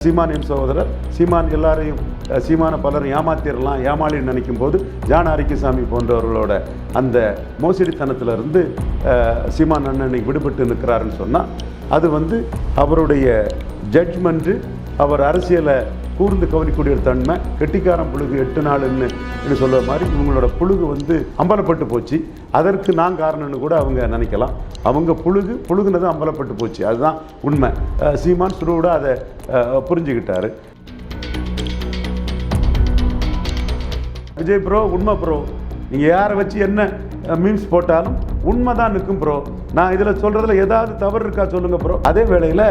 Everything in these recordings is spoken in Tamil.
சீமானின் சகோதரர் சீமான் எல்லாரையும் சீமான பலரும் ஏமாத்திரலாம் ஏமாளின்னு நினைக்கும் போது ஜான் அரிக்கசாமி போன்றவர்களோட அந்த மோசடித்தனத்திலிருந்து சீமான் அண்ணன் விடுபட்டு நிற்கிறாருன்னு சொன்னால் அது வந்து அவருடைய ஜட்ஜ்மெண்ட்டு அவர் அரசியலை கூர்ந்து கவனிக்கூடிய ஒரு தன்மை கெட்டிக்காரன் புழுகு எட்டு நாளுன்னு என்று சொல்கிற மாதிரி இவங்களோட புழுகு வந்து அம்பலப்பட்டு போச்சு. அதற்கு நான் காரணம்னு கூட அவங்க நினைக்கலாம். அவங்க புழுகு புழுகுனது அம்பலப்பட்டு போச்சு. அதுதான் உண்மை. சீமான் சுருவோட அதை புரிஞ்சுக்கிட்டார் புரிஞ்சுக்கிட்டாரு. விஜய் ப்ரோ உண்மை ப்ரோ. நீங்கள் யாரை வச்சு என்ன மீன்ஸ் போட்டாலும் உண்மை தான் நிற்கும் ப்ரோ. நான் இதில் சொல்கிறதுல ஏதாவது தவறு இருக்கா சொல்லுங்கள் ப்ரோ. அதே வேளையில்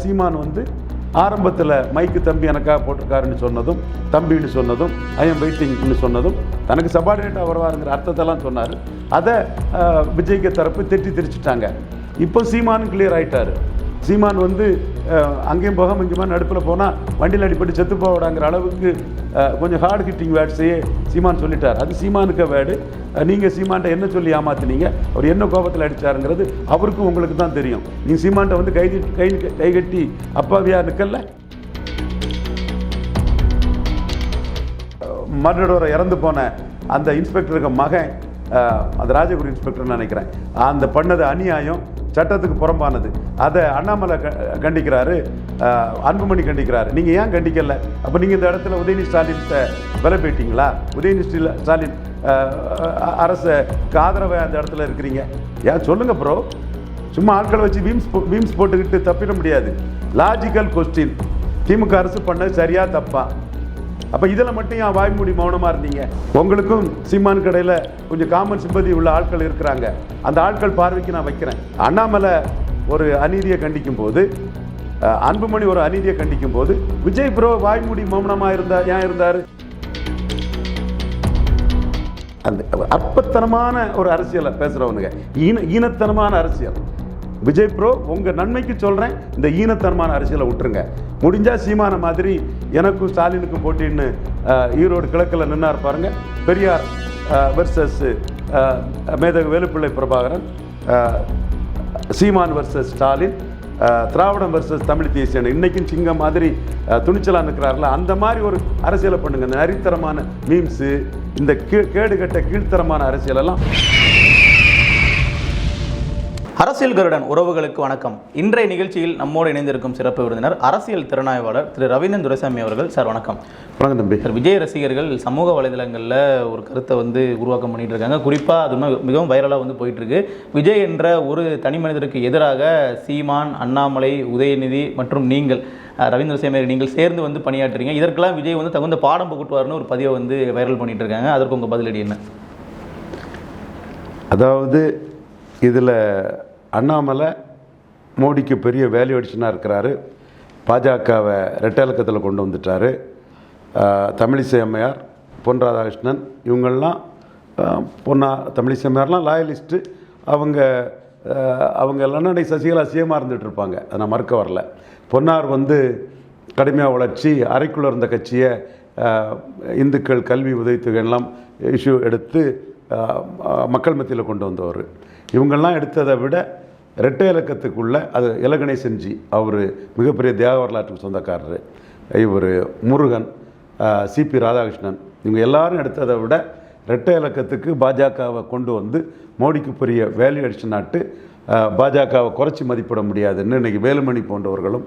சீமான் வந்து ஆரம்பத்தில் மைக்கு தம்பி எனக்காக போட்டிருக்காருன்னு சொன்னதும் தம்பின்னு சொன்னதும் ஐஎம் வெயிட்டிங்னு சொன்னதும் தனக்கு சபார்டினேட்டாக வருவாருங்கிற அர்த்தத்தெல்லாம் சொன்னார். அதை விஜய்க்கு தரப்பு திட்டி திரிச்சிட்டாங்க. இப்போ சீமானு கிளியர் ஆகிட்டார் சீமான் வந்து அங்கேயும் போகாம இங்கேயுமா நடுப்பில் போனால் வண்டியில் அடிப்பட்டு செத்து போடாங்கிற அளவுக்கு கொஞ்சம் ஹார்ட் ஹிட்டிங் வேர்ட்ஸையே சீமான் சொல்லிட்டார். அது சீமானுக்க வேர்டு நீங்கள் சீமான்ட்ட என்ன சொல்லி ஏமாத்துனீங்க? அவர் என்ன கோபத்தில் அடிச்சாருங்கிறது அவருக்கும் உங்களுக்கு தான் தெரியும். நீ சீமான்ட்ட வந்து கைதி கை கை கட்டி அப்பாவியாக நிற்கல மறுநடுவரை இறந்து போன அந்த இன்ஸ்பெக்டருக்கு மகன் அந்த ராஜகுரு இன்ஸ்பெக்டர்னு நினைக்கிறேன். அந்த பண்ணது அநியாயம். சட்டத்துக்கு புறம்பானது. அதை அண்ணாமலை க- கண்டிக்கிறாரு. அன்புமணி கண்டிக்கிறாரு. நீங்கள் ஏன் கண்டிக்கல? அப்போ நீங்கள் இந்த இடத்துல உதயநிதி ஸ்டாலின் விலை போயிட்டீங்களா உதயநிதி ஸ்டாலின் அரசுக்கு ஆதரவாக அந்த இடத்துல இருக்கிறீங்க? ஏன்? சொல்லுங்கள் ப்ரோ சும்மா ஆட்களை வச்சு வீம்ஸ் போ- வீம்ஸ் போட்டுக்கிட்டு தப்பிட முடியாது. லாஜிக்கல் கொஸ்டின் திமுக அரசு பண்ணது சரியா தப்பா? அப்போ இதில் மட்டும் ஏன் வாய்மூடி மௌனமாக இருந்தீங்க? உங்களுக்கும் சீமான் கடையில் கொஞ்சம் காமன் சிம்பதி உள்ள ஆட்கள் இருக்கிறாங்க. அந்த ஆட்கள் பார்வைக்கு நான் வைக்கிறேன். அண்ணாமலை ஒரு அநீதியை கண்டிக்கும் போது அன்புமணி ஒரு அநீதியை கண்டிக்கும் போது விஜய் ப்ரோ வாய்மூடி மௌனமாக இருந்தா ஏன் இருந்தார்? அந்த அற்பத்தனமான ஒரு அரசியலை பேசுகிறவனுங்க ஈன ஈனத்தனமான அரசியல். விஜய் ப்ரோ உங்கள் நன்மைக்கு சொல்கிறேன் இந்த ஈனத்தனமான அரசியலை விட்டுருங்க. முடிஞ்சால் சீமான மாதிரி எனக்கும் ஸ்டாலினுக்கும் போட்டின்னு ஈரோடு கிழக்கில் நின்னார் பாருங்கள் பெரியார் வர்சஸ் மேதகு வேலுப்பிள்ளை பிரபாகரன் சீமான் வர்சஸ் ஸ்டாலின் திராவிடம் வர்சஸ் தமிழ் தேசியன் இன்னைக்கும் சிங்கம் மாதிரி துணிச்சலாக துணிச்சலா அந்த மாதிரி ஒரு அரசியலை பண்ணுங்க. இந்த நரித்தரமான மீம்ஸு இந்த கீ கேடுகட்ட கீழ்த்தரமான அரசியலெல்லாம் அரசியல் கருடன் உறவுகளுக்கு வணக்கம். இன்றைய நிகழ்ச்சியில் நம்மோடு இணைந்திருக்கும் சிறப்பு விருந்தினர் அரசியல் திறனாய்வாளர் திரு ரவீந்திரன் துரைசாமி அவர்கள். சார் வணக்கம். வணக்கம் தம்பி. சார் விஜய் ரசிகர்கள் சமூக வலைதளங்களில் ஒரு கருத்தை வந்து உருவாக்கம் பண்ணிட்டு இருக்காங்க. குறிப்பாக அது மிக- மிகவும் வைரலாக வந்து போயிட்டு இருக்கு விஜய் என்ற ஒரு தனி மனிதருக்கு எதிராக சீமான் அண்ணாமலை உதயநிதி மற்றும் நீங்கள் ரவீந்திர சேமரி நீங்கள் சேர்ந்து வந்து பணியாற்றுறீங்க. இதற்கெல்லாம் விஜய் வந்து தகுந்த பாடம் புகுட்டுவார்னு ஒரு பதிவை வந்து வைரல் பண்ணிட்டு இருக்காங்க. அதற்கு உங்கள் பதிலடி என்ன? அதாவது இதில் அண்ணாமலை மோடிக்கு பெரிய வேல்யூ அடிஷனாக இருக்கிறாரு. பாஜகவை ரெட்டலக்கத்தில் கொண்டு வந்துட்டார். தமிழிசை அம்மையார் பொன் ராதாகிருஷ்ணன் இவங்கள்லாம் பொன்னா தமிழிசை அம்மையார்லாம் லாயலிஸ்ட்டு அவங்க அவங்க எல்லாம் சசிகலா சிஎம்மாக இருந்துகிட்ருப்பாங்க அதை நான் மறுக்க வரல. பொன்னார் வந்து கடுமையாக உழைச்சி அரைக்குள்ள இருந்த கட்சியை இந்துக்கள் கல்வி உதவித்தொகையெல்லாம் இஷ்யூ எடுத்து மக்கள் மத்தியில் கொண்டு வந்தவர். இவங்கெல்லாம் எடுத்ததை விட ரெட்டை இலக்கத்துக்குள்ள அது இலகணேசன் செஞ்சு அவர் மிகப்பெரிய தேவ வரலாற்றுக்கு சொந்தக்காரர். இவர் முருகன் சிபி ராதாகிருஷ்ணன் இவங்க எல்லாரும் எடுத்ததை விட ரெட்டை இலக்கத்துக்கு பாஜகவை கொண்டு வந்து மோடிக்கு பெரிய வேல்யூ அடிஷன் நாட்டு பாஜகவை குறைச்சி மதிப்பிட முடியாதுன்னு இன்றைக்கி வேலுமணி போன்றவர்களும்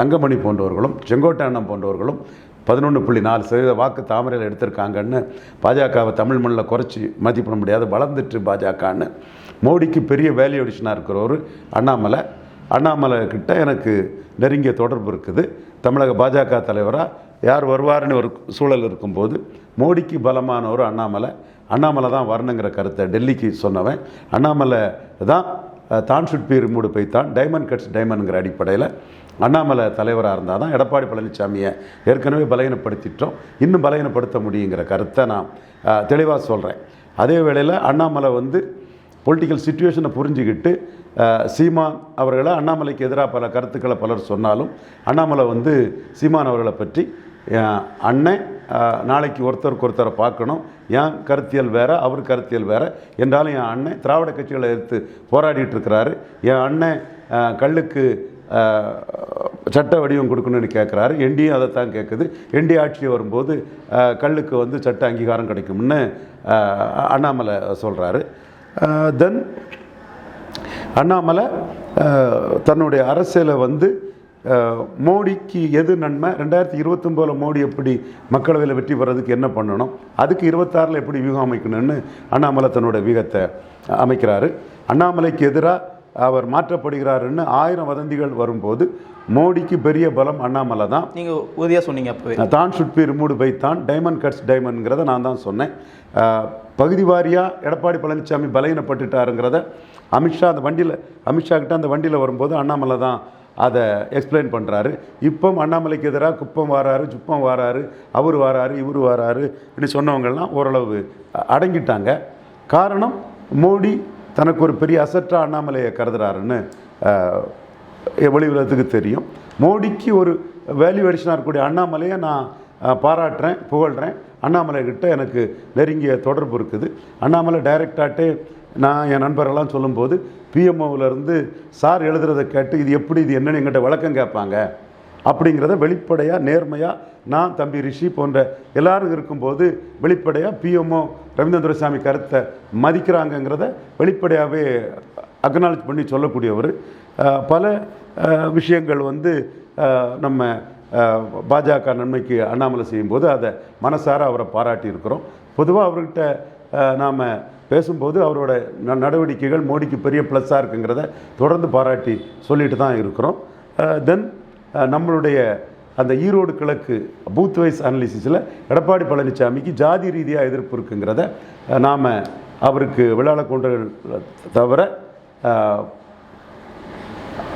தங்கமணி போன்றவர்களும் செங்கோட்டானம் போன்றவர்களும் பதினொன்று புள்ளி நாலு சதவீத வாக்கு தாமரையில் எடுத்திருக்காங்கன்னு பாஜகவை தமிழ் மண்ணில் குறைச்சி மதிப்பிட முடியாது வளர்ந்துட்டு பாஜகன்னு. மோடிக்கு பெரிய வேல்யூ அடிஷனாக இருக்கிறவர் அண்ணாமலை. அண்ணாமலை கிட்ட எனக்கு நெருங்கிய தொடர்பு இருக்குது. தமிழக பாஜக தலைவராக யார் வருவாருன்னு ஒரு சூழல் இருக்கும்போது மோடிக்கு பலமான ஒரு அண்ணாமலை. அண்ணாமலை தான் வரணுங்கிற கருத்தை டெல்லிக்கு சொன்னவன். அண்ணாமலை தான் தான் should be removed by that diamond cuts டைமண்ட்ங்கிற அடிப்படையில் அண்ணாமலை தலைவராக இருந்தால் தான் எடப்பாடி பழனிசாமியை ஏற்கனவே பலகீனப்படுத்திட்டோம். இன்னும் பலகீனப்படுத்த முடியுங்கிற கருத்தை நான் தெளிவாக சொல்கிறேன் அதே வேளையில் அண்ணாமலை வந்து பொலிட்டிக்கல் சுச்சுவேஷனை புரிஞ்சுக்கிட்டு சீமான் அவர்களை அண்ணாமலைக்கு எதிராக பல கருத்துக்களை பலர் சொன்னாலும் அண்ணாமலை வந்து சீமான் அவர்களை பற்றி என் அண்ணன் நாளைக்கு ஒருத்தருக்கு ஒருத்தரை பார்க்கணும். என் கருத்தியல் வேறு அவர் கருத்தியல் வேறு. என்றாலும் என் அண்ணன் திராவிட கட்சிகளை எடுத்து போராடிட்டு இருக்கிறாரு. என் அண்ணன் கல்லுக்கு சட்ட வடிவம் கொடுக்கணும்னு கேட்குறாரு. என்டியும் அதை தான் கேட்குது. என்டி ஆட்சி வரும்போது கல்லுக்கு வந்து சட்ட அங்கீகாரம் கிடைக்கும்னு அண்ணாமலை சொல்கிறாரு தென் அண்ணாமலை தன்னுடைய அரசியலை வந்து மோடிக்கு எது நன்மை? ரெண்டாயிரத்தி இருபத்தொம்போதில் மோடி எப்படி மக்களவையில் வெற்றி பெறதுக்கு என்ன பண்ணணும்? அதுக்கு இருபத்தாறில் எப்படி வியூகம் அமைக்கணும்னு அண்ணாமலை தன்னோட வியூகத்தை அமைக்கிறாரு. அண்ணாமலைக்கு எதிராக அவர் மாற்றப்படுகிறாருன்னு ஆயிரம் வதந்திகள் வரும்போது மோடிக்கு பெரிய பலம் அண்ணாமலை தான். நீங்கள் உறுதியாக சொன்னீங்க அப்போவே. தான் should be removed by that diamond cuts டைமண்ட்ங்கிறத நான் தான் சொன்னேன். பகுதி வாரியாக எடப்பாடி பழனிசாமி பலகீனப்பட்டுட்டாருங்கிறத அமித்ஷா அந்த வண்டியில் அமித்ஷா கிட்ட அந்த வண்டியில் வரும்போது அண்ணாமலை தான் அதை எக்ஸ்பிளைன் பண்ணுறாரு இப்போ அண்ணாமலைக்கு எதிராக குப்பம் வாராரு சுப்பம் வாராரு அவர் வாராரு இவர் வாராரு இப்படி சொன்னவங்கெல்லாம் ஓரளவு அடங்கிட்டாங்க. காரணம் மோடி தனக்கு ஒரு பெரிய அசற்றா அண்ணாமலையை கருதுறாருன்னு வெளியுலகத்துக்கு தெரியும். மோடிக்கு ஒரு வேல்யூ அடிஷனாக இருக்கக்கூடிய அண்ணாமலையை நான் பாராட்டுறேன் புகழ்கிறேன் அண்ணாமலை கிட்ட எனக்கு நெருங்கிய தொடர்பு இருக்குது. அண்ணாமலை டைரக்டாட்டே நான் என் நண்பர்கள்லாம் சொல்லும்போது பிஎம்ஓவிலேருந்து சார் எழுதுறதை கேட்டு இது எப்படி இது என்னென்னு எங்கிட்ட விளக்கம் கேட்பாங்க. அப்படிங்கிறத வெளிப்படையாக நேர்மையாக நான் தம்பி ரிஷி போன்ற எல்லாரும் இருக்கும்போது வெளிப்படையாக பிஎம்ஓ ரவீந்திர கருத்தை மதிக்கிறாங்கங்கிறத வெளிப்படையாகவே அக்னாலஜ் பண்ணி சொல்லக்கூடியவர். பல விஷயங்கள் வந்து நம்ம பாஜக நன்மைக்கு அண்ணாமலை செய்யும்போது அதை மனசார அவரை பாராட்டி இருக்கிறோம் பொதுவாக அவர்கிட்ட நாம் பேசும்போது அவரோட ந- நடவடிக்கைகள் மோடிக்கு பெரிய ப்ளஸ்ஸாக இருக்குங்கிறத தொடர்ந்து பாராட்டி சொல்லிட்டு தான் இருக்கிறோம். தென் நம்மளுடைய அந்த ஈரோடு கிழக்கு பூத் வைஸ் அனாலிசிஸில் எடப்பாடி பழனிசாமிக்கு ஜாதி ரீதியாக எதிர்ப்பு இருக்குங்கிறத நாம் அவருக்கு விழால கொண்டர்கள் தவிர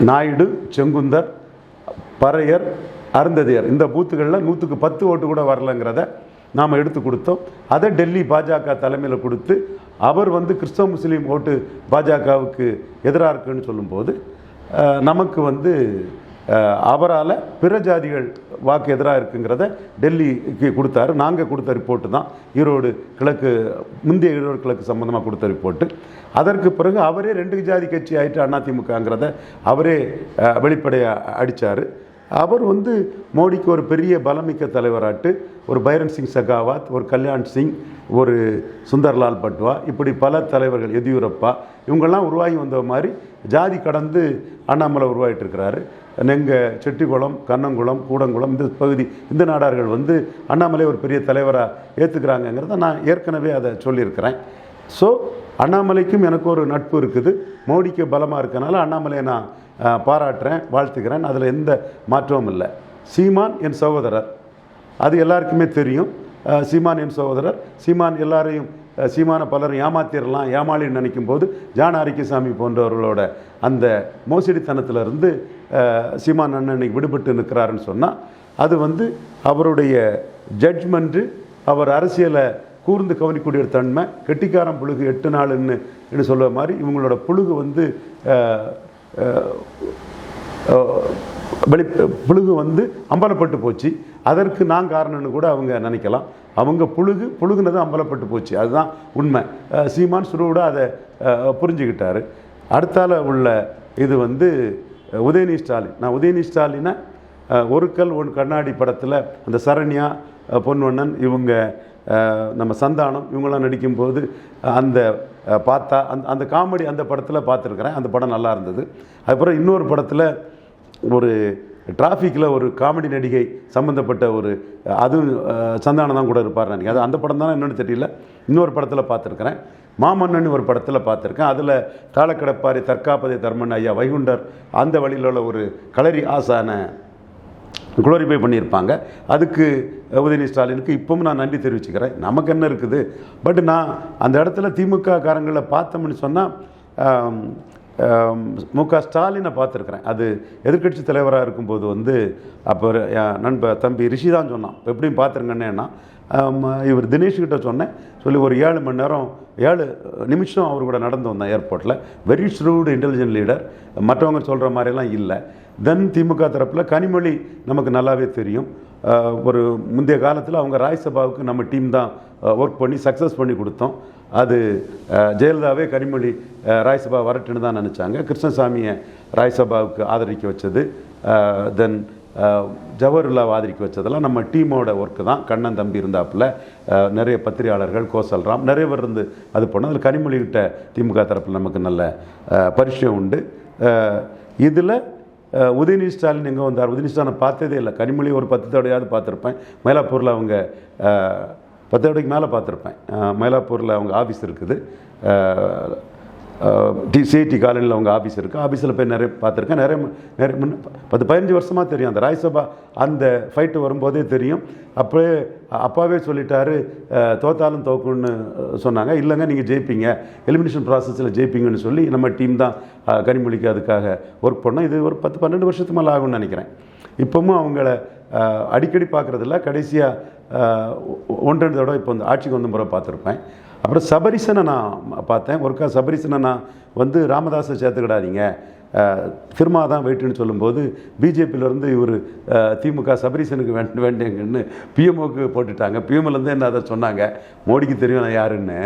நாயுடு செங்குந்தர் பறையர் அருந்ததியர் இந்த பூத்துகளில் நூற்றுக்கு பத்து ஓட்டு கூட வரலங்கிறத நாம் எடுத்து கொடுத்தோம். அதை டெல்லி பாஜக தலைமையில் கொடுத்து அவர் வந்து கிறிஸ்தவ முஸ்லீம் ஓட்டு பாஜகவுக்கு எதிராக இருக்குன்னு சொல்லும்போது நமக்கு வந்து அவரால் பிற ஜாதிகள் வாக்கு எதிராக இருக்குங்கிறத டெல்லிக்கு கொடுத்தாரு. நாங்கள் கொடுத்த ரிப்போர்ட்டு தான். ஈரோடு கிழக்கு முந்தைய ஈரோடு கிழக்கு சம்மந்தமாக கொடுத்த ரிப்போர்ட்டு அதற்கு பிறகு அவரே ரெண்டு ஜாதி கட்சி ஆயிட்டு அதிமுகங்கிறத அவரே வெளிப்படையாக அடித்தார் அவர் வந்து மோடிக்கு ஒரு பெரிய பலமிக்க தலைவராட்டு ஒரு பைரன் சிங் சகாவாத் ஒரு கல்யாண் சிங் ஒரு சுந்தர்லால் பட்வா இப்படி பல தலைவர்கள் எதியூரப்பா இவங்கெல்லாம் உருவாகி வந்த மாதிரி ஜாதி கடந்து அண்ணாமலை உருவாகிட்டு இருக்கிறாரு நெங்க செட்டிக்குளம் கண்ணங்குளம் கூடங்குளம் இந்த பகுதி இந்த நாடார்கள் வந்து அண்ணாமலை ஒரு பெரிய தலைவராக ஏற்றுக்கிறாங்கங்கிறத நான் ஏற்கனவே அதை சொல்லியிருக்கிறேன். ஸோ அண்ணாமலைக்கும் எனக்கு ஒரு நட்பு இருக்குது. மோடிக்கு பலமாக இருக்கனால அண்ணாமலையை நான் பாராட்டுறேன் வாழ்த்துக்கிறேன். அதில் எந்த மாற்றமும் இல்லை. சீமான் என் சகோதரர். அது எல்லாருக்குமே தெரியும். சீமான் என் சகோதரர். சீமான் எல்லாரையும் சீமான பலரும் ஏமாத்திரலாம் ஏமாளின்னு நினைக்கும் போது ஜான அரிக்கசாமி போன்றவர்களோட அந்த மோசடித்தனத்திலிருந்து சீமான் அண்ணன் இன்னைக்கு விடுபட்டு நிற்கிறாருன்னு சொன்னால் அது வந்து அவருடைய ஜட்ஜ்மெண்ட்டு அவர் அரசியலை கூர்ந்து கவனிக்கூடிய தன்மை கெட்டிக்காரன் புழுகு எட்டு நாளுன்னு என்று சொல்லுவ மாதிரி இவங்களோட புழுகு வந்து வெளி புழுகு வந்து அம்பலப்பட்டு போச்சு. அதற்கு நான் காரணம்னு கூட அவங்க நினைக்கலாம். அவங்க புழுகு புழுகுனதும் அம்பலப்பட்டு போச்சு. அதுதான் உண்மை. சீமான் சுருவோட அதை புரிஞ்சுக்கிட்டார். அடுத்தால உள்ள இது வந்து அஹ், உதயநிதி ஸ்டாலின். நான் உதயநிதி ஸ்டாலினை ஒரு கல் ஒன் கண்ணாடி படத்தில் அந்த சரண்யா பொன்வண்ணன் இவங்க நம்ம சந்தானம் இவங்களாம் நடிக்கும்போது அந்த பார்த்தா அந்த அந்த காமெடி அந்த படத்தில் பார்த்துருக்குறேன். அந்த படம் நல்லா இருந்தது. அதுக்கப்புறம் இன்னொரு படத்தில் ஒரு டிராஃபிக்கில் ஒரு காமெடி நடிகை சம்மந்தப்பட்ட ஒரு அதுவும் சந்தானம் தான் கூட இருப்பார் நினைக்கிறேன். அது அந்த படம் தானே என்னன்னு தெரியல. இன்னொரு படத்தில் பார்த்துருக்குறேன். மாமன்னன் ஒரு படத்தில் பார்த்துருக்கேன். அதில் தாளக்கடப்பாரி தற்காப்பதை தர்மன் ஐயா வைகுண்டர் அந்த வழியில் உள்ள ஒரு களரி ஆசான குளோரிஃபை பண்ணியிருப்பாங்க. அதுக்கு உதயநிதி ஸ்டாலினுக்கு இப்பவும் நான் நன்றி தெரிவிச்சுக்கிறேன். நமக்கு என்ன இருக்குது? பட் நான் அந்த இடத்துல திமுக காரங்களை பார்த்தோம்னு சொன்னால் மு க ஸ்டாலினை பார்த்துருக்குறேன். அது எதிர்க்கட்சி தலைவராக இருக்கும்போது வந்து அப்போ நண்பர் தம்பி ரிஷி தான் சொன்னான். இப்போ எப்படியும் பார்த்துருங்கன்னேன்னா இவர் தினேஷ்கிட்ட சொன்னேன். சொல்லி ஒரு ஏழு மணி நேரம் ஏழு நிமிஷம் அவர் கூட நடந்து வந்தேன் ஏர்போர்ட்டில் வெரி ஸ்ரூடு இன்டெலிஜென்ட் லீடர் மற்றவங்க சொல்கிற மாதிரிலாம் இல்லை. தென் திமுக தரப்பில் கனிமொழி நமக்கு நல்லாவே தெரியும். ஒரு முந்தைய காலத்தில் அவங்க ராஜ்சபாவுக்கு நம்ம டீம் தான் ஒர்க் பண்ணி சக்ஸஸ் பண்ணி கொடுத்தோம். அது ஜெயலலிதாவே கனிமொழி ராய்சபா வரட்டுன்னு தான் நினச்சாங்க. கிருஷ்ணசாமியை ராய்சபாவுக்கு ஆதரிக்க வச்சது தென் ஜவஹர்லாவை ஆதரிக்க வச்சதெல்லாம் நம்ம டீமோட ஒர்க்கு தான். கண்ணன் தம்பி இருந்தாப்புல நிறைய பத்திரிகையாளர்கள் கோசல்ராம் நிறைய பேர் இருந்து அது போனோம் அதில் கனிமொழிகிட்ட திமுக தரப்பில் நமக்கு நல்ல அஹ், பரிச்சயம் உண்டு. இதில் உதயநிதி ஸ்டாலின் எங்கே வந்தார்? உதயநிதி ஸ்டாலின் பார்த்ததே இல்லை. கனிமொழி ஒரு பத்து தடவையாவது பார்த்துருப்பேன். மயிலாப்பூரில் அவங்க பத்து தடைக்கு மேலே பார்த்துருப்பேன். மயிலாப்பூரில் அவங்க ஆஃபீஸ் இருக்குது. டி சிஐடி காலனியில் அவங்க ஆஃபீஸ் இருக்குது ஆஃபீஸில் போய் நிறைய பார்த்துருக்கேன். நிறைய நிறைய முன்ன பத்து பதினஞ்சு வருஷமாக தெரியும். அந்த ராஜ்சபா அந்த ஃபைட்டு வரும்போதே தெரியும். அப்போவே அப்பாவே சொல்லிட்டாரு தோத்தாலும் தோக்குன்னு சொன்னாங்க. இல்லைங்க நீங்கள் ஜெயிப்பீங்க. எலிமினேஷன் ப்ராசஸில் ஜெயிப்பீங்கன்னு சொல்லி நம்ம டீம் தான் கனிமொழிக்கு அதுக்காக ஒர்க் பண்ணோம். இது ஒரு பத்து பன்னெண்டு வருஷத்துக்கு மேலே ஆகும்னு நினைக்கிறேன். இப்போவும் அவங்கள அடிக்கடி பார்க்குறதில்ல. கடைசியாக ஒன்றரை தடவை இப்போ வந்து ஆட்சிக்கு வந்த முறை பார்த்துருப்பேன். அப்புறம் சபரிசனை நான் பார்த்தேன். ஒருக்கா சபரிசனை நான் வந்து ராமதாஸை சேர்த்துக்கிடாதீங்க. திருமா தான் வெயிட்டுன்னு சொல்லும்போது பிஜேபியிலேருந்து இவர் திமுக சபரிசனுக்கு வேண்ட வேண்டியங்கன்னு பிஎம்ஓக்கு போட்டுட்டாங்க. பிஎம்ஓலேருந்து என்ன அதை சொன்னாங்க? மோடிக்கு தெரியும் நான் யாருன்னு.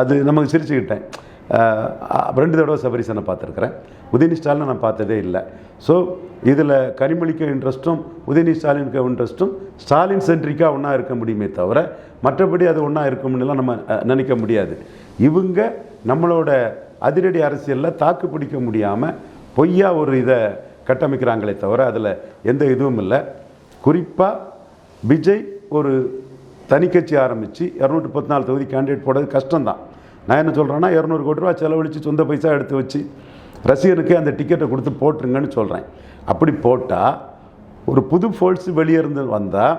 அது நமக்கு சிரிச்சுக்கிட்டேன். ரெண்டு தடவை சபரிசனை பார்த்துருக்குறேன். உதயநிதி ஸ்டாலினை நான் பார்த்ததே இல்லை. ஸோ இதில் கனிமொழிக்கு இன்ட்ரெஸ்ட்டும் உதயநிதி ஸ்டாலினுக்கு இன்ட்ரெஸ்ட்டும் ஸ்டாலின் சென்ட்ரிக்காக ஒன்றா இருக்க முடியுமே தவிர மற்றபடி அது ஒன்றா இருக்கும்னுலாம் நம்ம நினைக்க முடியாது. இவங்க நம்மளோட அதிரடி அரசியலில் தாக்கு பிடிக்க முடியாமல் பொய்யா ஒரு இதை கட்டமைக்கிறாங்களே தவிர அதில் எந்த இதுவும் இல்லை. குறிப்பாக விஜய் ஒரு தனி கட்சி ஆரம்பித்து இரநூத்தி பத்து நாலு தொகுதி கேண்டிடேட் போடுறது கஷ்டம்தான். நான் என்ன சொல்கிறேன்னா இரநூறு கோடி ரூபா செலவழித்து சொந்த பைசா எடுத்து வச்சு ரசிகனுக்கு அந்த டிக்கெட்டை கொடுத்து போட்டுருங்கன்னு சொல்கிறேன் அப்படி போட்டால் ஒரு புது ஃபோல்ஸ் வெளியே இருந்து வந்தால்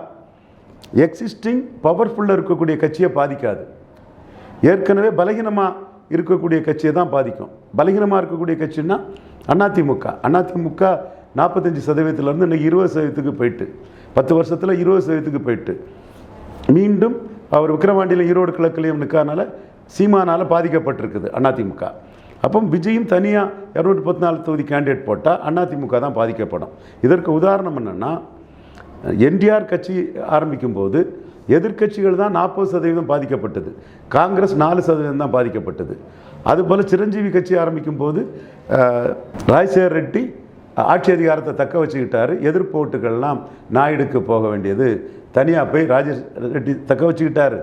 எக்ஸிஸ்டிங் பவர்ஃபுல்லாக இருக்கக்கூடிய கட்சியை பாதிக்காது. ஏற்கனவே பலகீனமாக இருக்கக்கூடிய கட்சியை தான் பாதிக்கும். பலகீனமாக இருக்கக்கூடிய கட்சின்னா அதிமுக. அதிமுக நாற்பத்தஞ்சு சதவீதத்துலேருந்து இன்னைக்கு இருபது சதவீதத்துக்கு போயிட்டு பத்து வருஷத்தில் இருபது சதவீதத்துக்கு போயிட்டு. மீண்டும் அவர் விக்ரவாண்டியில் ஈரோடு கிழக்குலையும் நிற்காதனால சீமானால் பாதிக்கப்பட்டிருக்குது அதிமுக. அப்போ விஜயும் தனியாக இரநூத்தி பத்து நாலு தொகுதி கேண்டிடேட் போட்டால் அதிமுக தான் பாதிக்கப்படும். இதற்கு உதாரணம் என்னென்னா என்டிஆர் கட்சி ஆரம்பிக்கும் போது எதிர்க்கட்சிகள் தான் நாற்பது சதவீதம் பாதிக்கப்பட்டது. காங்கிரஸ் நாலு சதவீதம் தான் பாதிக்கப்பட்டது. அதுபோல் சிரஞ்சீவி கட்சி ஆரம்பிக்கும் போது ராஜசேகர் ரெட்டி ஆட்சி அதிகாரத்தை தக்க வச்சுக்கிட்டாரு. எதிர்ப்பு ஓட்டுகள்லாம் நாயுடுக்கு போக வேண்டியது. தனியாக போய் ராஜேஷ் ரெட்டி தக்க வச்சுக்கிட்டாரு.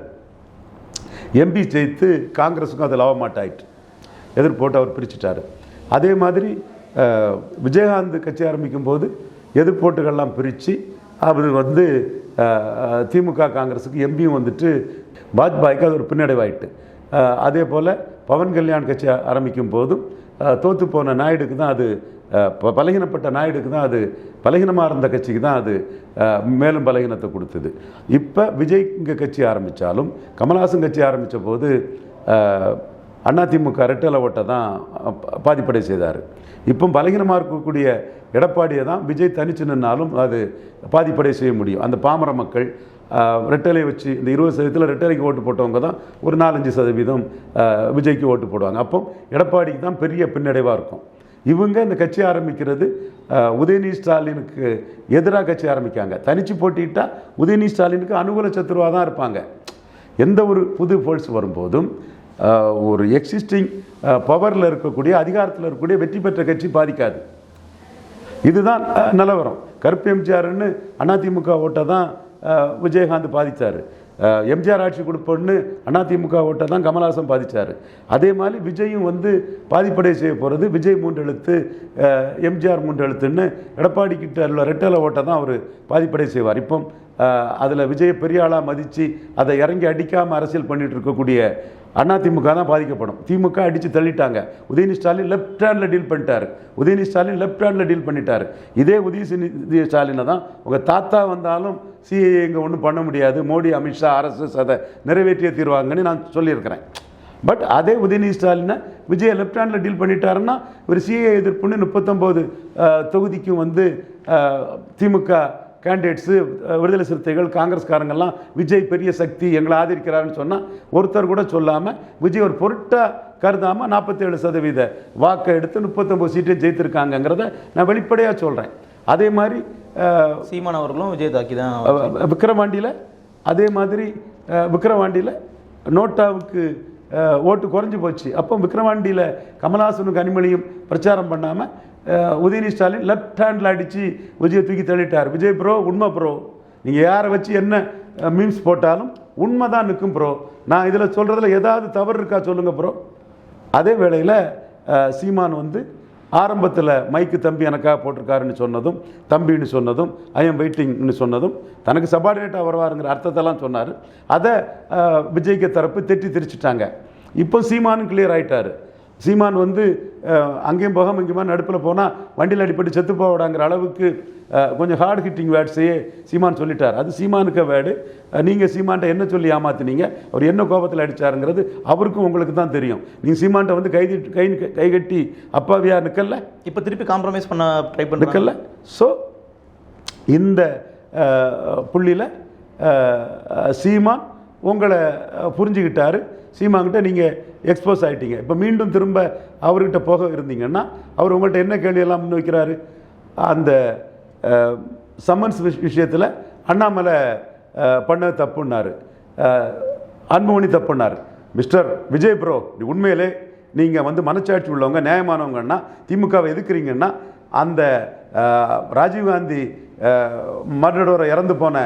எம்பி ஜெயித்து காங்கிரஸுக்கும் அது லாபமாட்டாயிட்டு எதிர்ப்பு போட்டு அவர் பிரிச்சுட்டாரு. அதே மாதிரி விஜயகாந்த் கட்சி ஆரம்பிக்கும் போது எதிர்போட்டுகள்லாம் பிரித்து அவர் வந்து திமுக காங்கிரஸுக்கு எம்பியும் வந்துட்டு வாஜ்பாய்க்கு அது ஒரு பின்னடைவாயிட்டு அதே போல் பவன் கல்யாண் கட்சி ஆரம்பிக்கும் போதும் தோற்று போன நாயுடுக்கு தான் அது ப- பலகீனப்பட்ட நாயுடுக்கு தான் அது பலகீனமாக இருந்த கட்சிக்கு தான் அது மேலும் பலகீனத்தை கொடுத்தது. இப்போ விஜய் இங்கே கட்சி ஆரம்பித்தாலும் கமல்ஹாசன் கட்சி ஆரம்பித்த போது அதிமுக ரெட்டலை ஓட்டை தான் பாதிப்படை செய்தார். இப்போ பலகீனமாக இருக்கக்கூடிய எடப்பாடியை தான் விஜய் தனிச்சு நின்னாலும் அது பாதிப்படை செய்ய முடியும். அந்த பாமர மக்கள் ரெட்டலை வச்சு இந்த இருபது சதவீதத்தில் ரெட்டலைக்கு ஓட்டு போட்டவங்க தான் ஒரு நாலஞ்சு சதவீதம் விஜய்க்கு ஓட்டு போடுவாங்க. அப்போ எடப்பாடிக்கு தான் பெரிய பின்னடைவாக இருக்கும். இவங்க இந்த கட்சி ஆரம்பிக்கிறது அஹ், உதயநிதி ஸ்டாலினுக்கு எதிராக கட்சி ஆரம்பிக்காங்க. தனிச்சு போட்டிட்டால் உதயநிதி ஸ்டாலினுக்கு அனுகூல சத்துருவாக தான் இருப்பாங்க. எந்த ஒரு புது போல்ஸ் வரும்போதும் ஒரு எக்ஸிஸ்டிங் பவரில் இருக்கக்கூடிய அதிகாரத்தில் இருக்கக்கூடிய வெற்றி பெற்ற கட்சி பாதிக்காது. இதுதான் நிலவரம். கருப்பு எம்ஜிஆர்னு அதிமுக ஓட்டை தான் விஜயகாந்த் பாதித்தார் எம்ஜிஆர் ஆட்சி கொடுப்போன்னு அதிமுக ஓட்டை தான் கமல்ஹாசன் பாதித்தார் அதே மாதிரி விஜயும் வந்து பாதிப்படை செய்ய போகிறது விஜய் மூன்றெழுத்து எம்ஜிஆர் மூன்றெழுத்துன்னு எடப்பாடி கிட்ட உள்ள ரெட்டலை ஓட்டை தான் அவர் பாதிப்படை செய்வார். இப்போ அதில் விஜய் பெரியாளாக மதித்து அதை இறங்கி அடிக்காமல் அரசியல் பண்ணிட்டு இருக்கக்கூடிய அதிமுக தான் பாதிக்கப்படும். திமுக அடித்து தள்ளிட்டாங்க. Udhayanidhi Stalin left handle deal பண்ணிட்டாரு. Udhayanidhi Stalin left handle deal பண்ணிட்டார். இதே உதயநிதி ஸ்டாலினை தான் உங்கள் தாத்தா வந்தாலும் சிஏ இங்கே ஒன்றும் பண்ண முடியாது. மோடி அமித்ஷா ஆர்எஸ்எஸ் அதை நிறைவேற்றிய தீர்வாங்கன்னு நான் சொல்லியிருக்கிறேன். பட் அதே உதயநிதி ஸ்டாலினை விஜய் லெஃப்ட் ஹேண்டில் டீல் பண்ணிட்டாருன்னா ஒரு சிஏ எதிர்ப்புன்னு முப்பத்தொம்போது தொகுதிக்கும் வந்து திமுக கேண்டிடேட்ஸு விடுதலை சிறுத்தைகள் காங்கிரஸ்காரங்கெல்லாம் விஜய் பெரிய சக்தி எங்களை ஆதரிக்கிறாருன்னு சொன்னால் ஒருத்தர் கூட சொல்லாமல் விஜய் ஒரு பொருட்டாக கருதாமல் நாற்பத்தேழு சதவீத வாக்கை எடுத்து முப்பத்தொம்போது சீட்டை ஜெயித்திருக்காங்கங்கிறத நான் வெளிப்படையாக சொல்கிறேன் அதே மாதிரி சீமான் அவர்களும் விஜய் தாக்கி தான் அஹ் விக்கிரவாண்டியில் அதே மாதிரி அஹ், விக்கிரவாண்டியில் நோட்டாவுக்கு ஓட்டு குறைஞ்சி போச்சு. அப்போ விக்ரவாண்டியில் கமல்ஹாசனும் கனிமொழியும் பிரச்சாரம் பண்ணாமல் உதயநிதி ஸ்டாலின் லெஃப்ட் ஹேண்டில் அடித்து விஜயை தூக்கி தள்ளிட்டார். விஜய் ப்ரோ உண்மை ப்ரோ நீங்கள் யாரை வச்சு என்ன மீம்ஸ் போட்டாலும் உண்மை தான் நிற்கும் ப்ரோ நான் இதில் சொல்கிறதுல ஏதாவது தவறு இருக்கா சொல்லுங்கள் ப்ரோ அதே வேளையில் சீமான் வந்து ஆரம்பத்தில் மைக்கு தம்பி எனக்காக போட்டிருக்காருன்னு சொன்னதும் தம்பின்னு சொன்னதும் ஐ எம் வெயிட்டிங்னு சொன்னதும் தனக்கு சபார்டினேட்டாக வருவாருங்கிற அர்த்தத்தெல்லாம் சொன்னார். அதை விஜய்க்கு தரப்பு திட்டி திரிச்சிட்டாங்க. இப்போ சீமானும் கிளியர் ஆகிட்டார் சீமான் வந்து அங்கேயும் போகாம இங்கேயுமா நடுப்பில் போனால் வண்டியில் அடிப்பட்டு செத்து போடாங்கிற அளவுக்கு கொஞ்சம் ஹார்ட் ஹிட்டிங் வேர்ட்ஸையே சீமான் சொல்லிட்டார். அது சீமானுக்கு வேர்டு நீங்கள் சீமான்ட்ட என்ன சொல்லி ஏமாத்துனீங்க? அவர் என்ன கோபத்தில் அடிச்சாருங்கிறது அவருக்கும் உங்களுக்கு தான் தெரியும். நீங்கள் சீமான்ட்ட வந்து கை கை கை கட்டி அப்பாவியா நிற்கல இப்போ திருப்பி காம்ப்ரமைஸ் பண்ண ட்ரை பண்ணுறாங்க நிற்கல ஸோ இந்த புள்ளியில் சீமான் உங்களை புரிஞ்சுக்கிட்டாரு சீமாங்கிட்ட நீங்கள் எக்ஸ்போஸ் ஆகிட்டீங்க இப்போ மீண்டும் திரும்ப அவர்கிட்ட போக இருந்தீங்கன்னா அவர் உங்கள்கிட்ட என்ன கேள்வியெல்லாம் முன் வைக்கிறாரு? அந்த சம்மன்ஸ் சம்மன்ஸ் விஷயத்தில் அண்ணாமலை பண்ண தப்புன்னாரு. அன்புமணி தப்புன்னாரு. மிஸ்டர் விஜய் ப்ரோ உண்மையிலே நீங்கள் வந்து மனச்சாட்சி உள்ளவங்க நியாயமானவங்கன்னா திமுகவை எதுக்குறீங்கன்னா அந்த ராஜீவ்காந்தி மர்டரோரை இறந்து போன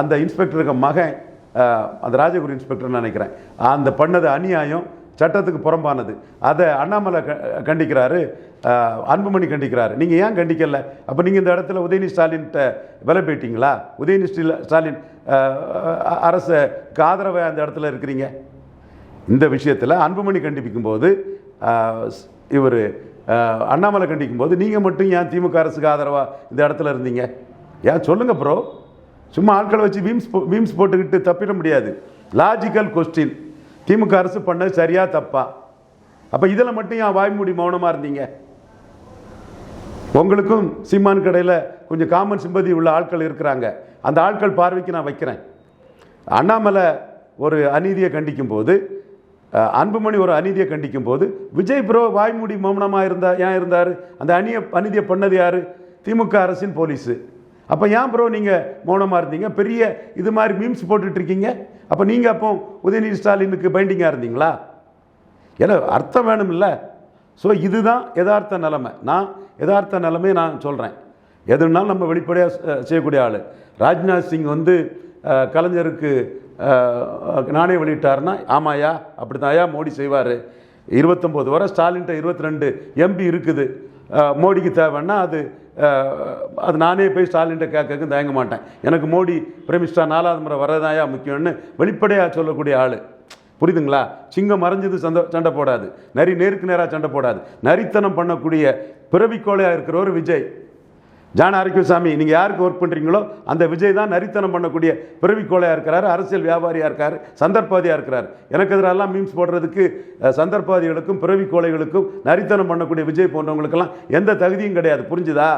அந்த இன்ஸ்பெக்டருக்கு மகன் அந்த ராஜகுரு இன்ஸ்பெக்டர்னு நினைக்கிறேன். அந்த பண்ணது அநியாயம் சட்டத்துக்கு புறம்பானது. அதை அண்ணாமலை க கண்டிக்கிறாரு. அன்புமணி கண்டிக்கிறாரு. நீங்கள் ஏன் கண்டிக்கல? அப்போ நீங்கள் இந்த இடத்துல உதயநிதி ஸ்டாலின்கிட்ட விலை போயிட்டீங்களா உதயநிதி ஸ்டாலின் அரசுக்கு ஆதரவை அந்த இடத்துல இருக்கிறீங்க? இந்த விஷயத்தில் அன்புமணி கண்டிப்பிக்கும் போது இவர் அண்ணாமலை கண்டிக்கும் போது நீங்கள் மட்டும் ஏன் திமுக அரசுக்கு ஆதரவாக இந்த இடத்துல இருந்தீங்க? ஏன் சொல்லுங்கள் ப்ரோ சும்மா ஆட்களை வச்சு வீம்ஸ் வீம்ஸ் போட்டுக்கிட்டு தப்பிட முடியாது. லாஜிக்கல் கொஸ்டின் திமுக அரசு பண்ணது சரியா தப்பா? அப்போ இதில் மட்டும் ஏன் வாய்மூடி மௌனமாக இருந்தீங்க? உங்களுக்கும் சீமான் கடையில் கொஞ்சம் காமன் சிம்பதி உள்ள ஆட்கள் இருக்கிறாங்க. அந்த ஆட்கள் பார்வைக்கு நான் வைக்கிறேன். அண்ணாமலை ஒரு அநீதியை கண்டிக்கும் போது அன்புமணி ஒரு அநீதியை கண்டிக்கும் போது விஜய் ப்ரோ வாய்மூடி மௌனமாக இருந்தா ஏன் இருந்தார்? அந்த அநிய அநீதியை பண்ணது யார்? திமுக அரசின் போலீஸு. அப்போ ஏன் ப்ரோ நீங்கள் மௌனமாக இருந்தீங்க? பெரிய இது மாதிரி மீம்ஸ் போட்டுட்டு இருக்கீங்க அப்போ நீங்கள் அப்போ உதயநிதி ஸ்டாலினுக்கு பைண்டிங்காக இருந்தீங்களா? ஏன்னா அர்த்தம் வேணும்ல. ஸோ இதுதான் யதார்த்த நிலைமை. நான் யதார்த்த நிலைமையை நான் சொல்கிறேன் எதுனாலும் நம்ம வெளிப்படையாக செய்யக்கூடிய ஆள். ராஜ்நாத் சிங் வந்து கலைஞருக்கு நானே வெளியிட்டார்னா வெளியிட்டாருன்னா ஆமாயா அப்படி தாயா மோடி செய்வார். இருபத்தொம்போது வர ஸ்டாலின்ட்ட இருபத்தி ரெண்டு எம்பி இருக்குது. மோடிக்கு தேவைன்னா அது அது நானே போய் ஸ்டாலின்கிட்ட கேட்கறதுக்கு தயங்க மாட்டேன். எனக்கு மோடி பிரமிஸ்டா நாலாவது முறை வரதாயா முக்கியம்னு வெளிப்படையாக சொல்லக்கூடிய ஆள். புரியுதுங்களா? சிங்கம் மறைஞ்சது சண்டை சண்டை போடாது. நரி நேருக்கு நேராக சண்டை போடாது. நரித்தனம் பண்ணக்கூடிய பிறவிக்கோளையாக இருக்கிறவர் விஜய். ஜான ஆரோக்கியசாமி நீங்கள் யாருக்கு ஒர்க் பண்ணுறீங்களோ அந்த விஜய் தான் நரித்தனம் பண்ணக்கூடிய பிறவிக்கோளையாக இருக்கிறாரு அரசியல் வியாபாரியாக இருக்கார் சந்தர்ப்பவாதியாக இருக்கிறார். எனக்கு எதிரெல்லாம் மீம்ஸ் போடுறதுக்கு சந்தர்ப்பாதிகளுக்கும் சந்தர்ப்பவாதிகளுக்கும் பிறவிக்கோளைகளுக்கும் நரித்தனம் பண்ணக்கூடிய விஜய் போன்றவங்களுக்கெல்லாம் எந்த தகுதியும் கிடையாது. புரிஞ்சுதா?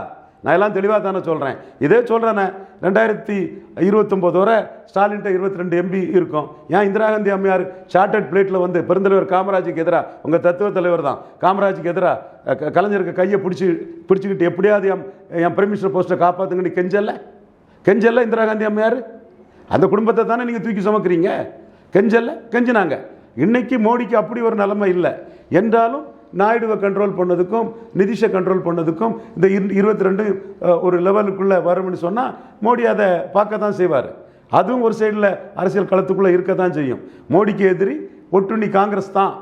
நான் எல்லாம் தெளிவாக தானே சொல்கிறேன் இதே சொல்கிறேனே ரெண்டாயிரத்தி இருபத்தொம்போது வரை ஸ்டாலின்ட்ட இருபத்தி ரெண்டு எம்பி இருக்கும். ஏன் இந்திரா காந்தி அம்மையார் சார்ட்டர்ட் பிளேட்டில் வந்து பெருந்தலைவர் காமராஜுக்கு எதிராக உங்கள் தத்துவ தலைவர் தான். காமராஜுக்கு எதிராக கலைஞருக்கு கையை பிடிச்சி பிடிச்சிக்கிட்டு எப்படியாவது என் என் பிரைம் போஸ்ட்டை காப்பாற்றுங்கன்னு கெஞ்சல்ல கெஞ்சல்ல இந்திரா காந்தி அம்மையார்? அந்த குடும்பத்தை தானே நீங்கள் தூக்கி சுமக்கிறீங்க? கெஞ்சல்ல கெஞ்சினாங்க. இன்னைக்கு மோடிக்கு அப்படி ஒரு நிலைமை இல்லை. என்றாலும் நாயுடுவை கண்ட்ரோல் பண்ணதுக்கும் நிதிஷை கண்ட்ரோல் பண்ணதுக்கும் இந்த இருபத்தி ரெண்டு ஒரு லெவலுக்குள்ளே வரும்னு சொன்னால் மோடி அதை பார்க்க தான் செய்வார். அதுவும் ஒரு சைடில் அரசியல் களத்துக்குள்ளே இருக்க தான் செய்யும். மோடிக்கு எதிரி ஒட்டுண்ணி காங்கிரஸ் தான்.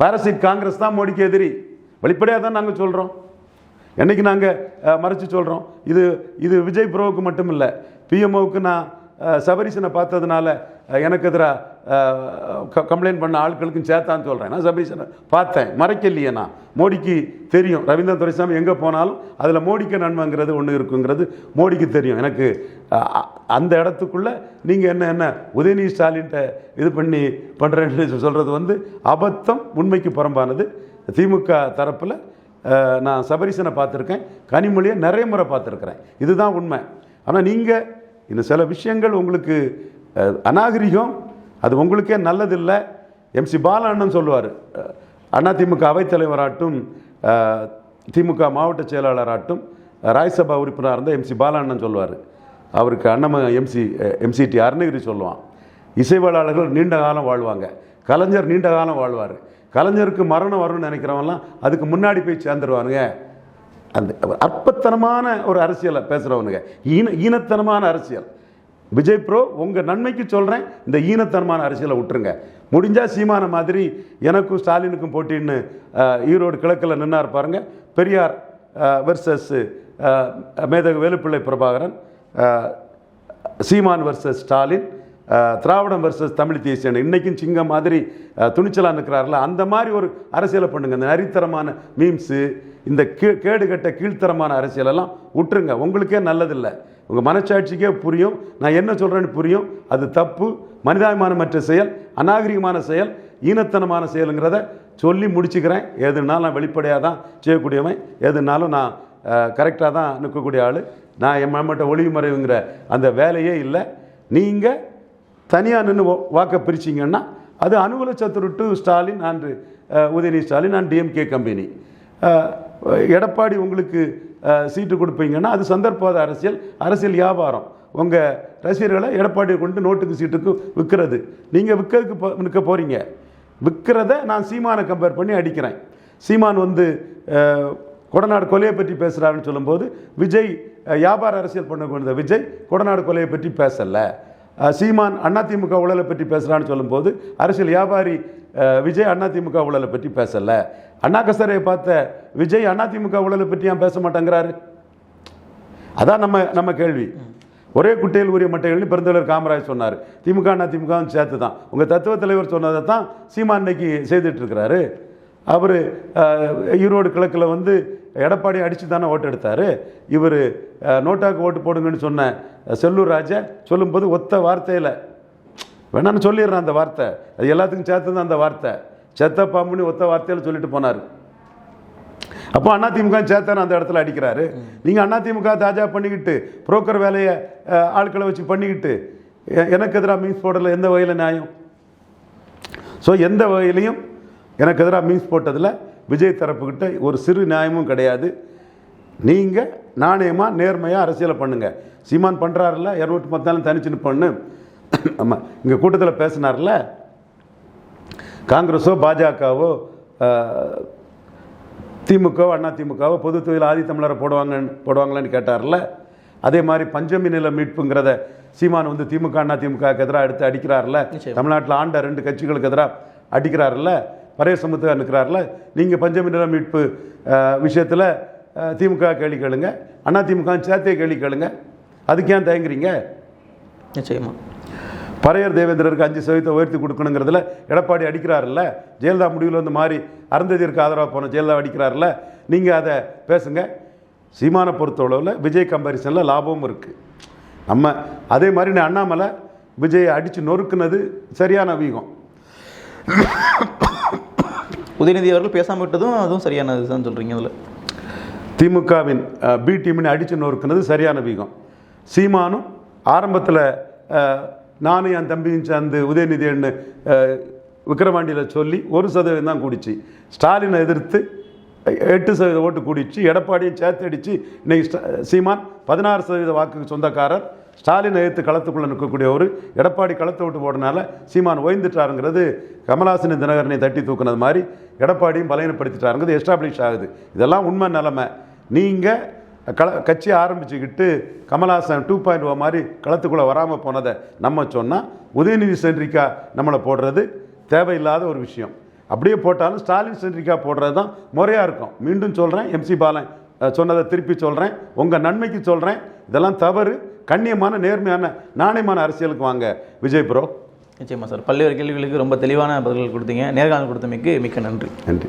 பாரசிட் காங்கிரஸ் தான் மோடிக்கு எதிரி. வெளிப்படையாக தான் நாங்கள் சொல்கிறோம் என்னைக்கு நாங்கள் மறைச்சு சொல்கிறோம் இது இது விஜய் ப்ரோவுக்கு மட்டும் இல்லை பிஎம்ஓவுக்கு நான் சபரிசனை பார்த்ததுனால எனக்கு எதிராக கம்ப்ளைண்ட் பண்ண ஆட்களுக்கும் சேர்த்தான்னு சொல்கிறேன் நான் சபரீசனை பார்த்தேன். மறைக்கலையே நான். மோடிக்கு தெரியும். ரவீந்திரன் துரைசாமி எங்கே போனாலும் அதில் மோடிக்கு நன்மைங்கிறது ஒன்று இருக்குங்கிறது மோடிக்கு தெரியும். எனக்கு அந்த இடத்துக்குள்ளே நீங்கள் என்ன என்ன உதயநிதி ஸ்டாலின்ட்ட இது பண்ணி பண்ணுறேன்னு சொல்கிறது வந்து அபத்தம் உண்மைக்கு புறம்பானது. திமுக தரப்பில் நான் சபரிசனை பார்த்துருக்கேன். கனிமொழியை நிறைய முறை பார்த்துருக்குறேன். இதுதான் உண்மை. ஆனால் நீங்கள் இந்த சில விஷயங்கள் உங்களுக்கு அநாகரிகம் அது உங்களுக்கே நல்லதில்லை. எம்சி பாலண்ணன் சொல்லுவார். அதிமுக அவைத்தலைவராட்டும் திமுக மாவட்ட செயலாளராட்டும் ராஜ்சபா உறுப்பினராக இருந்த எம்சி பாலண்ணன் சொல்லுவார். அவருக்கு அண்ணம எம்சி எம்சிடி அருணகிரி சொல்லுவான். இசைவாளர்கள் நீண்ட காலம் வாழ்வாங்க. கலைஞர் நீண்ட காலம் வாழ்வார். கலைஞருக்கு மரணம் வரும்னு நினைக்கிறவங்களாம் அதுக்கு முன்னாடி போய் சேர்ந்துருவானுங்க. அந்த அற்பத்தனமான ஒரு அரசியலை பேசுகிறவனுங்க ஈன ஈனத்தனமான அரசியல். விஜய் ப்ரோ உங்கள் நன்மைக்கு சொல்கிறேன் இந்த ஈனத்தனமான அரசியலை விட்டுருங்க. முடிஞ்சால் சீமான மாதிரி எனக்கும் ஸ்டாலினுக்கும் போட்டின்னு ஈரோடு கிழக்கில் நின்னார் பாருங்கள் பெரியார் வெர்சஸ் மேதகு வேலுப்பிள்ளை பிரபாகரன் சீமான் வர்சஸ் ஸ்டாலின் திராவிடம் வர்சஸ் தமிழ் தேசியன் இன்னைக்கும் சிங்கம் மாதிரி துணிச்சலாக துணிச்சலா நிற்கிறாருல அந்த மாதிரி ஒரு அரசியலை பண்ணுங்கள் இந்த நரித்தரமான மீம்ஸு இந்த கீ கேடுகட்ட கீழ்த்தரமான அரசியலெல்லாம் விட்டுருங்க. உங்களுக்கே நல்லதில்லை. உங்கள் மனச்சாட்சிக்கே புரியும். நான் என்ன சொல்கிறேன்னு புரியும். அது தப்பு. மனிதாபிமானமற்ற செயல் அநாகரிகமான செயல் ஈனத்தனமான செயலுங்கிறத சொல்லி முடிச்சுக்கிறேன். எதுனாலும் நான் வெளிப்படையாக தான் செய்யக்கூடியவன். எதுனாலும் நான் கரெக்டாக தான் நிற்கக்கூடிய ஆள். நான் என் மட்டும் ஒளிவு மறைவுங்கிற அந்த வேலையே இல்லை. நீங்கள் தனியாக நின்று வாக்கை பிரிச்சிங்கன்னா அது அனுகூல சத்துரு டு ஸ்டாலின் அன்று Udhayanidhi Stalin and DMK company. Edappadi உங்களுக்கு சீட்டு கொடுப்பீங்கன்னா அது சந்தர்ப்பவாத அரசியல் அரசியல் வியாபாரம். உங்கள் ரசிகர்களை எடப்பாடியை கொண்டு நோட்டுக்கு சீட்டுக்கு விற்கிறது நீங்கள் விற்கிறதுக்கு போ நிற்க போகிறீங்க விற்கிறத நான் சீமானை கம்பேர் பண்ணி அடிக்கிறேன். சீமான் வந்து கொடநாடு கொலையை பற்றி பேசுகிறாருன்னு சொல்லும்போது விஜய் வியாபார அரசியல் பண்ண கொண்ட விஜய் கொடநாடு கொலையை பற்றி பேசலை. சீமான் அதிமுக ஊழலை பற்றி பேசுகிறான்னு சொல்லும்போது அரசியல் வியாபாரி விஜய் அதிமுக ஊழலை பற்றி பேசலை. அண்ணா கசரையை பார்த்த விஜய் அதிமுக ஊழலை பற்றி ஏன் பேச மாட்டேங்கிறாரு? அதான் நம்ம நம்ம கேள்வி. ஒரே குட்டையில் உரிய மட்டைகள்னு பெருந்தலைவர் காமராஜ் சொன்னார். திமுக அண்ணா சேர்த்து தான் உங்கள் தத்துவ தலைவர் சொன்னதை தான் சீமான் இன்னைக்கு செய்துட்டு இருக்கிறாரு. அவர் ஈரோடு கிழக்கில் வந்து எடப்பாடி அடித்து தானே ஓட்டு எடுத்தார். இவர் நோட்டாக்கு ஓட்டு போடுங்கன்னு சொன்ன செல்லூர் ராஜா சொல்லும்போது ஒத்த வார்த்தையில் வேணான்னு சொல்லிடுறேன் அந்த வார்த்தை. அது எல்லாத்துக்கும் சேர்த்து தான் அந்த வார்த்தை. செத்த பாம்புன்னு ஒத்த வார்த்தையில் சொல்லிட்டு போனார். அப்போ அதிமுக சேர்த்தான அந்த இடத்துல அடிக்கிறாரு. நீங்கள் அதிமுக தாஜா பண்ணிக்கிட்டு புரோக்கர் வேலையை ஆட்களை வச்சு பண்ணிக்கிட்டு எனக்கு எதிராக மீன்ஸ் போடல எந்த வகையில் நியாயம்? ஸோ எந்த வகையிலையும் எனக்கு எதிராக மீன்ஸ் போட்டதில் விஜய் தரப்புக்கிட்ட ஒரு சிறு நியாயமும் கிடையாது. நீங்கள் நாணயமாக நேர்மையாக அரசியலை பண்ணுங்க. சீமான் பண்ணுறாருல இரநூத்தி பத்தாலும் தனிச்சு நிற்பண்ணு ஆமாம் இங்கே கூட்டத்தில் பேசினார்ல காங்கிரஸோ பாஜகவோ திமுகவோ அண்ணா திமுகவோ பொது தொழில் ஆதி தமிழரை போடுவாங்கன்னு போடுவாங்களான்னு கேட்டார்ல. அதே மாதிரி பஞ்சமி நில மீட்புங்கிறத சீமான் வந்து திமுக அண்ணா திமுகவுக்கு எதிராக எடுத்து அடிக்கிறார்ல. தமிழ்நாட்டில் ஆண்ட ரெண்டு கட்சிகளுக்கு எதிராக அடிக்கிறார்ல. பரைய சமூகத்துக்கு நிற்கிறார்ல நீங்கள் பஞ்சமி நில மீட்பு விஷயத்தில் திமுக கேள்வி கேளுங்க. அண்ணா திமுக சேர்த்தே கேள்வி கேளுங்க. அதுக்கு ஏன் தயங்குறீங்க? நிச்சயமா. பறையர் தேவேந்திரருக்கு அஞ்சு சதவீதத்தை உயர்த்தி கொடுக்கணுங்கிறதுல எடப்பாடி அடிக்கிறாருல்ல. ஜெயலலிதா முடிவில் வந்து மாறி அருந்ததிற்கு ஆதரவாக போன ஜெயலலிதா அடிக்கிறாருல்ல. நீங்கள் அதை பேசுங்க. சீமானை பொறுத்தளவில் விஜய் கம்பாரிசனில் லாபமும் இருக்குது நம்ம அதே மாதிரி நான் அண்ணாமலை விஜயை அடித்து நொறுக்குனது சரியான வீகம். உதயநிதி அவர்கள் பேசாமல் விட்டதும் அதுவும் சரியானது தான் சொல்கிறீங்க அதில். திமுகவின் பி டீமினை அடித்து நொறுக்குனது சரியான வீகம். சீமானும் ஆரம்பத்தில் நானும் என் தம்பியும் சேர்ந்து உதயநிதின்னு விக்கிரவாண்டியில் சொல்லி ஒரு சதவீதம் தான் கூடிச்சு. ஸ்டாலினை எதிர்த்து எட்டு சதவீத ஓட்டு கூடிச்சு எடப்பாடியும் சேர்த்து அடித்து இன்றைக்கி சீமான் பதினாறு சதவீத வாக்குக்கு சொந்தக்காரர். ஸ்டாலின் எதிர்த்து களத்துக்குள்ளே நிற்கக்கூடிய ஒரு எடப்பாடி களத்தை விட்டு போடனால சீமான் ஓய்ந்துட்டாருங்கிறது கமலாசனி தினகரனை தட்டி தூக்குனது மாதிரி எடப்பாடியும் பலகீனப்படுத்திட்டாருங்கிறது எஸ்டாப்ளிஷ் ஆகுது. இதெல்லாம் உண்மை நிலைமை. நீங்கள் கள கட்சி ஆரம்பிச்சுக்கிட்டு கமல்ஹாசன் டூ பாயிண்ட் ஓ மாதிரி களத்துக்குள்ளே வராமல் போனதை நம்ம சொன்னால் உதயநிதி சென்றிக்கா நம்மளை போடுறது தேவையில்லாத ஒரு விஷயம். அப்படியே போட்டாலும் ஸ்டாலின் சென்ட்ரிக்கா போடுறது தான் முறையாக இருக்கும். மீண்டும் சொல்கிறேன் எம்சி பாலன் சொன்னதை திருப்பி சொல்கிறேன் உங்கள் நன்மைக்கு சொல்கிறேன் இதெல்லாம் தவறு கண்ணியமான நேர்மையான நாணயமான அரசியலுக்கு வாங்க. விஜய் ப்ரோ. நிச்சயமா சார். பல்வேறு கேள்விகளுக்கு ரொம்ப தெளிவான பதில்கள் கொடுத்தீங்க. நேர்காணல் கொடுத்தமைக்கு மிக்க நன்றி. நன்றி.